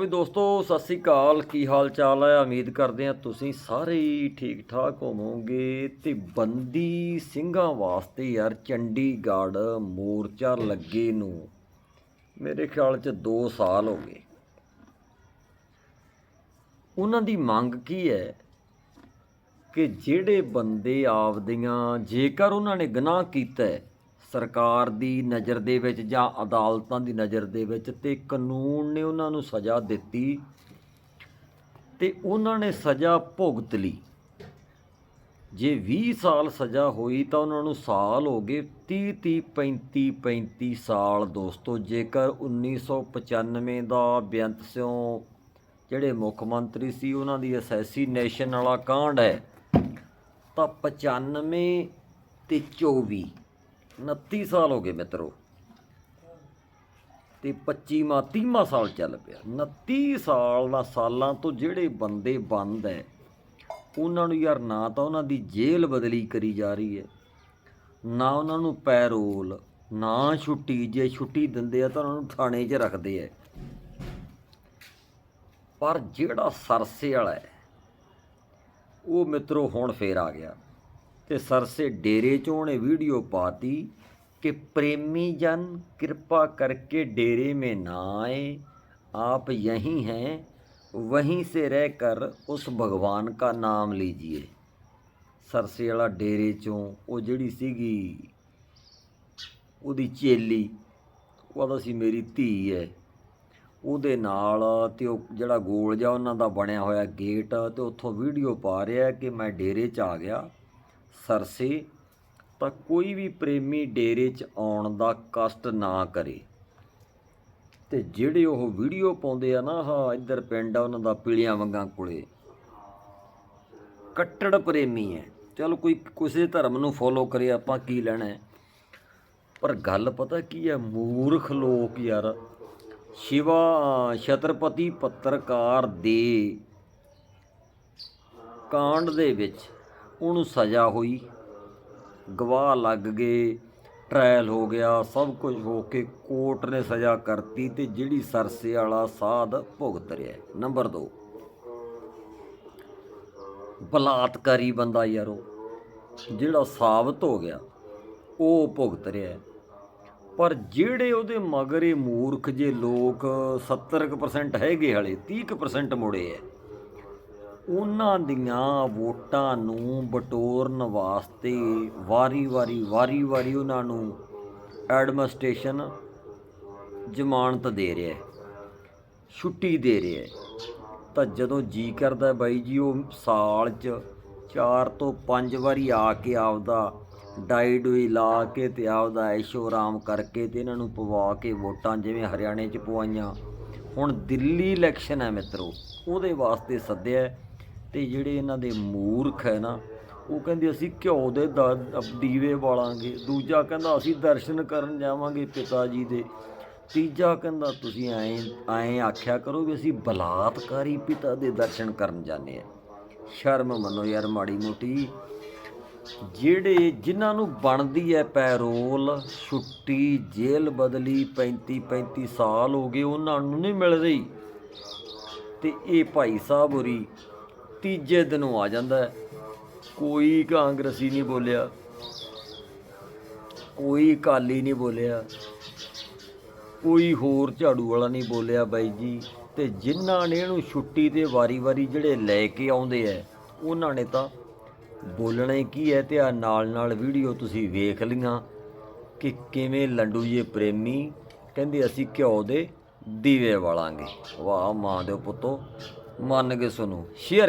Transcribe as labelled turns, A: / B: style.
A: ਵੀ ਦੋਸਤੋ, ਸਤਿ ਸ੍ਰੀ ਅਕਾਲ। ਕੀ ਹਾਲ ਚਾਲ ਹੈ? ਉਮੀਦ ਕਰਦੇ ਹਾਂ ਤੁਸੀਂ ਸਾਰੇ ਹੀ ਠੀਕ ਠਾਕ ਹੋਵੋਗੇ। ਤੇ ਬੰਦੀ ਸਿੰਘਾਂ ਵਾਸਤੇ ਯਾਰ ਚੰਡੀਗੜ੍ਹ ਮੋਰਚਾ ਲੱਗੇ ਨੂੰ ਮੇਰੇ ਖਿਆਲ 'ਚ 2 ਸਾਲ ਹੋ ਗਏ। ਉਹਨਾਂ ਦੀ ਮੰਗ ਕੀ ਹੈ ਕਿ ਜਿਹੜੇ ਬੰਦੇ ਆਪਦੀਆਂ ਜੇਕਰ ਉਹਨਾਂ ਨੇ ਗੁਨਾਹ ਕੀਤਾ ਹੈ ਸਰਕਾਰ ਦੀ ਨਜ਼ਰ ਦੇ ਵਿੱਚ ਜਾਂ ਅਦਾਲਤਾਂ ਦੀ ਨਜ਼ਰ ਦੇ ਵਿੱਚ ਤੇ ਕਾਨੂੰਨ ਨੇ ਉਹਨਾਂ ਨੂੰ ਸਜ਼ਾ ਦਿੱਤੀ ਤੇ ਉਹਨਾਂ ਨੇ ਸਜ਼ਾ ਭੁਗਤ ਲਈ। ਜੇ 20 ਸਾਲ ਸਜ਼ਾ ਹੋਈ ਤਾਂ ਉਹਨਾਂ ਨੂੰ ਸਾਲ ਹੋ ਗਏ। 30 30 35 35 ਸਾਲ ਦੋਸਤੋ, ਜੇਕਰ 1995 ਦਾ ਬੇਅੰਤ ਸਿਓ ਜਿਹੜੇ ਮੁੱਖ ਮੰਤਰੀ ਸੀ, ਉਹਨਾਂ ਦੀ ਅਸੈਸੀਨੇਸ਼ਨ ਵਾਲਾ ਕਾਂਡ ਹੈ, ਤਾਂ 95 ਤੇ 24 29 ਸਾਲ ਹੋ ਗਏ ਮਿੱਤਰੋ। ਤੇ 25ਵਾਂ 30ਵਾਂ ਸਾਲ ਚੱਲ ਪਿਆ। 29 ਸਾਲ ਦਾ ਸਾਲਾਂ ਤੋਂ ਜਿਹੜੇ ਬੰਦੇ ਬੰਦ ਹੈ ਉਹਨਾਂ ਨੂੰ ਯਾਰ ਨਾ ਤਾਂ ਉਹਨਾਂ ਦੀ ਜੇਲ੍ਹ ਬਦਲੀ ਕਰੀ ਜਾ ਰਹੀ ਹੈ ਨਾ ਉਹਨਾਂ ਨੂੰ ਪੈਰੋਲ, ਨਾ ਛੁੱਟੀ, ਜੇ ਛੁੱਟੀ ਦਿੰਦੇ ਆ ਤਾਂ ਉਹਨਾਂ ਨੂੰ ਥਾਣੇ 'ਚ ਰੱਖਦੇ ਆ ਪਰ ਜਿਹੜਾ ਸਰਸੇ ਵਾਲਾ ਹੈ ਉਹ ਮਿੱਤਰੋ ਹੁਣ ਫੇਰ ਆ ਗਿਆ। ਤੇ ਸਰਸੇ ਡੇਰੇ ਚੋਂ ਉਹਨੇ ਵੀਡੀਓ ਪਾਤੀ ਕਿ ਪ੍ਰੇਮੀ ਜਨ कृपा करके डेरे में ना आए आप यहीं हैं वहीं से रहकर उस भगवान का नाम लीजिए ਸਰਸੇ ਵਾਲਾ ਡੇਰੇ ਚੋਂ ਉਹ ਜਿਹੜੀ ਸੀਗੀ ਉਹਦੀ ਚੇਲੀ ਉਹ ਆਦਾ ਸੀ ਮੇਰੀ ਧੀ ਹੈ ਉਹਦੇ ਨਾਲ ਤੇ ਉਹ ਜਿਹੜਾ ਗੋਲ ਜਿਹਾ ਉਹਨਾਂ ਦਾ ਬਣਿਆ ਹੋਇਆ ਗੇਟ ਤੇ ਉੱਥੋਂ ਵੀਡੀਓ ਪਾ ਰਿਹਾ ਕਿ ਮੈਂ ਡੇਰੇ 'ਚ ਆ ਗਿਆ ਸਰਸੇ ਤਾਂ ਕੋਈ ਵੀ ਪ੍ਰੇਮੀ ਡੇਰੇ 'ਚ ਆਉਣ ਦਾ ਕਸ਼ਟ ਨਾ ਕਰੇ। ਤੇ ਜਿਹੜੇ ਉਹ ਵੀਡੀਓ ਪਾਉਂਦੇ ਆ ਨਾ, ਆਹ ਇੱਧਰ ਪਿੰਡ ਆ ਉਹਨਾਂ ਦਾ ਪੀਲੀਆਂ ਵੰਗਾਂ ਕੋਲੇ। ਕੱਟੜ ਪ੍ਰੇਮੀ ਹੈ ਚਲ ਕੋਈ ਕਿਸੇ ਧਰਮ ਨੂੰ ਫੋਲੋ ਕਰੇ, ਆਪਾਂ ਕੀ ਲੈਣਾ ਪਰ ਗੱਲ ਪਤਾ ਕੀ ਹੈ ਮੂਰਖ ਲੋਕ ਯਾਰ। ਸ਼ਿਵਾ, ਛਤਰਪਤੀ ਪੱਤਰਕਾਰ ਦੇ ਕਾਂਡ ਦੇ ਵਿੱਚ ਉਹਨੂੰ ਸਜ਼ਾ ਹੋਈ। ਗਵਾਹ ਲੱਗ ਗਏ ਟ੍ਰਾਇਲ ਹੋ ਗਿਆ, ਸਭ ਕੁਝ ਹੋ ਕੇ ਕੋਰਟ ਨੇ ਸਜ਼ਾ ਕਰਤੀ ਤੇ ਜਿਹੜੀ ਸਰਸੇ ਵਾਲਾ ਸਾਧ ਭੁਗਤ ਰਿਹਾ। ਨੰਬਰ 2 ਬਲਾਤਕਾਰੀ ਬੰਦਾ ਯਾਰ ਉਹ ਜਿਹੜਾ ਸਾਬਤ ਹੋ ਗਿਆ, ਉਹ ਭੁਗਤ ਰਿਹਾ। ਪਰ ਜਿਹੜੇ ਉਹਦੇ ਮਗਰੇ ਮੂਰਖ ਜੇ ਲੋਕ 70% ਹੈਗੇ ਹਲੇ 30% ਮੁੜੇ ਐ ਉਹਨਾਂ ਦੀਆਂ ਵੋਟਾਂ ਨੂੰ ਬਟੋਰਨ ਵਾਸਤੇ ਵਾਰੀ-ਵਾਰੀ ਵਾਰੀ-ਵਾਰੀ ਉਹਨਾਂ ਨੂੰ ਐਡਮਿਨਿਸਟ੍ਰੇਸ਼ਨ ਜ਼ਮਾਨਤ ਦੇ ਰਿਹਾ ਹੈ, ਛੁੱਟੀ ਦੇ ਰਿਹਾ ਹੈ। ਤਾਂ ਜਦੋਂ ਜੀ ਕਰਦਾ ਬਾਈ ਜੀ, ਉਹ ਸਾਲ 'ਚ 4 ਤੋਂ 5 ਵਾਰੀ ਆ ਕੇ ਆਪਦਾ ਡਾਈ ਡੂਈ ਲਾ ਕੇ ਤੇ ਆਪਦਾ ਐਸ਼ੋ ਆਰਾਮ ਕਰਕੇ ਤੇ ਇਹਨਾਂ ਨੂੰ ਪਵਾ ਕੇ ਵੋਟਾਂ ਜਿਵੇਂ ਹਰਿਆਣੇ 'ਚ ਪਵਾਈਆਂ। ਹੁਣ ਦਿੱਲੀ ਇਲੈਕਸ਼ਨ ਹੈ ਮਿੱਤਰੋ, ਉਹਦੇ ਵਾਸਤੇ ਸੱਦਿਆ ਤੇ ਜਿਹੜੇ ਇਹਨਾਂ ਦੇ ਮੂਰਖ ਹੈ ਨਾ, ਉਹ ਕਹਿੰਦੇ ਅਸੀਂ ਘਿਓ ਦੇ ਦ- ਦੀਵੇ ਬਾਲਾਂਗੇ। ਦੂਜਾ ਕਹਿੰਦਾ ਅਸੀਂ ਦਰਸ਼ਨ ਕਰਨ ਜਾਵਾਂਗੇ ਪਿਤਾ ਜੀ ਦੇ। ਤੀਜਾ ਕਹਿੰਦਾ ਤੁਸੀਂ ਐਂ ਐਂ ਆਖਿਆ ਕਰੋ ਵੀ ਅਸੀਂ ਬਲਾਤਕਾਰੀ ਪਿਤਾ ਦੇ ਦਰਸ਼ਨ ਕਰਨ ਜਾਂਦੇ ਆ ਸ਼ਰਮ ਮੰਨੋ ਯਾਰ ਮਾੜੀ ਮੋਟੀ। ਜਿਹੜੇ, ਜਿਨ੍ਹਾਂ ਨੂੰ ਬਣਦੀ ਹੈ ਪੈਰੋਲ, ਛੁੱਟੀ, ਜੇਲ੍ਹ ਬਦਲੀ 35 35 ਸਾਲ ਹੋ ਗਏ, ਉਹਨਾਂ ਨੂੰ ਨਹੀਂ ਮਿਲ ਰਹੀ ਤੇ ਇਹ ਭਾਈ ਸਾਹਿਬ ਹੋਰੀ ਤੀਜੇ ਦਿਨੋਂ ਆ ਜਾਂਦਾ ਕੋਈ ਕਾਂਗਰਸੀ ਨਹੀਂ ਬੋਲਿਆ। ਕੋਈ ਕਾਲੀ ਨਹੀਂ ਬੋਲਿਆ। ਕੋਈ ਹੋਰ ਝਾੜੂ ਵਾਲਾ ਨਹੀਂ ਬੋਲਿਆ ਬਾਈ ਜੀ। ਤੇ ਜਿਨ੍ਹਾਂ ਨੇ ਇਹਨੂੰ ਛੁੱਟੀ ਤੇ ਵਾਰੀ-ਵਾਰੀ ਜਿਹੜੇ ਲੈ ਕੇ ਆਉਂਦੇ ਐ, ਉਹਨਾਂ ਨੇ ਤਾਂ ਬੋਲਣਾ ਹੀ ਕੀ ਹੈ ਤੇ ਆ ਨਾਲ-ਨਾਲ ਵੀਡੀਓ ਤੁਸੀਂ ਵੇਖ ਲੀਆਂ ਕਿ ਕਿਵੇਂ ਲੰਡੂ ਜੇ ਪ੍ਰੇਮੀ ਕਹਿੰਦੇ ਅਸੀਂ ਘਿਓ ਦੇ ਦੀਵੇ ਵਾਲਾਂਗੇ। ਵਾਹ ਮਾਂ ਦੇ ਪੁੱਤੋ, ਮੰਨ ਕੇ ਸੁਣੋ ਸ਼ੇਅਰ